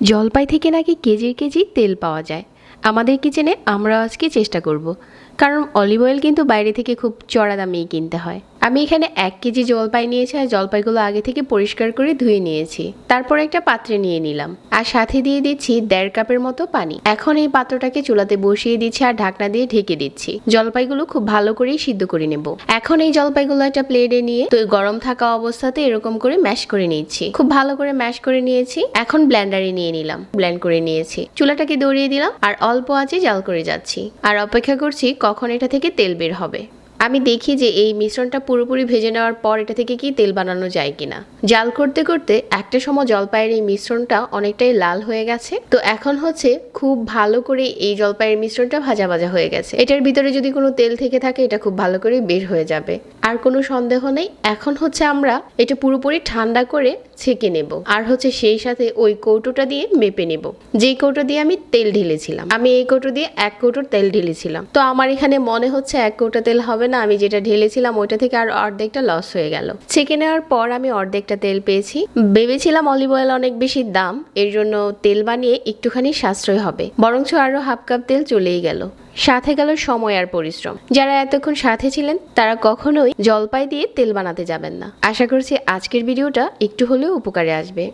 জলপাই থেকে নাকি কেজির কেজি তেল পাওয়া যায়। আমাদের কিচেনে আমরা আজকে চেষ্টা করব। কারণ অলিভ অয়েল কিন্তু বাইরে থেকে খুব চড়া দামেই কিনতে হয়। আমি এখানে এক কেজি জলপাই নিয়েছি আর জলপাইগুলো আগে থেকে পরিষ্কার করে ধুয়ে নিয়েছি। তারপর একটা পাত্রে নিয়ে নিলাম। আর সাথে দিয়ে দিচ্ছি দেড় কাপের মতো পানি। এখন এই পাত্রটাকে চুলাতে বসিয়ে দিচ্ছি আর ঢাকনা দিয়ে ঢেকে দিচ্ছি। জলপাইগুলো খুব ভালো করেই সিদ্ধ করে নেব। এখন এই জলপাইগুলো একটা প্লেটে নিয়ে তো গরম থাকা অবস্থাতে এরকম করে ম্যাশ করে নিচ্ছি। খুব ভালো করে ম্যাশ করে নিয়েছি। এখন ব্ল্যান্ডারে নিয়ে নিলাম। ব্ল্যান্ড করে নিয়েছি। চুলাটাকে দৌড়িয়ে দিলাম। আর অল্প আঁচে জাল করে যাচ্ছি। আর অপেক্ষা করছি কখন এটা থেকে তেল বের হবে। আমি দেখি যে এই মিশ্রণটা পুরোপুরি ভেজে নেওয়ার পর এটা থেকে কি তেল বানানো যায় কিনা। জাল করতে করতে একটা সময় জলপাইয়ের এই মিশ্রণটা অনেকটাই লাল হয়ে গেছে। তো এখন হচ্ছে খুব ভালো করে এই জলপাইয়ের মিশ্রণটা ভাজা ভাজা হয়ে গেছে। এটার ভিতরে যদি কোনো তেল থেকে থাকে, এটা খুব ভালো করে বের হয়ে যাবে। আর কোনো সন্দেহ নেই, এখন হচ্ছে আমরা এটা পুরোপুরি ঠান্ডা করে ছেঁকে নেব। আর হচ্ছে সেই সাথে ওই কৌটোটা দিয়ে মেপে নেব। যেই কৌটো দিয়ে আমি তেল ঢেলেছিলাম। আমি এই কৌটো দিয়ে এক কৌটোর তেল ঢেলেছিলাম। তো আমার এখানে মনে হচ্ছে এক কৌটো তেল হবে না, আমি যেটা ঢেলেছিলাম ওইটা থেকে আর অর্ধেকটা লস হয়ে গেল। ছেঁকে নেওয়ার পর আমি অর্ধেকটা তেল পেয়েছি। ভেবেছিলাম অলিভ অয়েল অনেক বেশি দাম, এর জন্য তেল বানিয়ে একটুখানি সাশ্রয় হবে। বরঞ্চ আরও হাফ কাপ তেল চলেই গেল। সাথে গেল সময় আর পরিশ্রম। যারা এতক্ষণ সাথে ছিলেন, তারা কখনোই জলপাই দিয়ে তেল বানাতে যাবেন না। আশা করছি আজকের ভিডিওটা একটু হলেও উপকারে আসবে।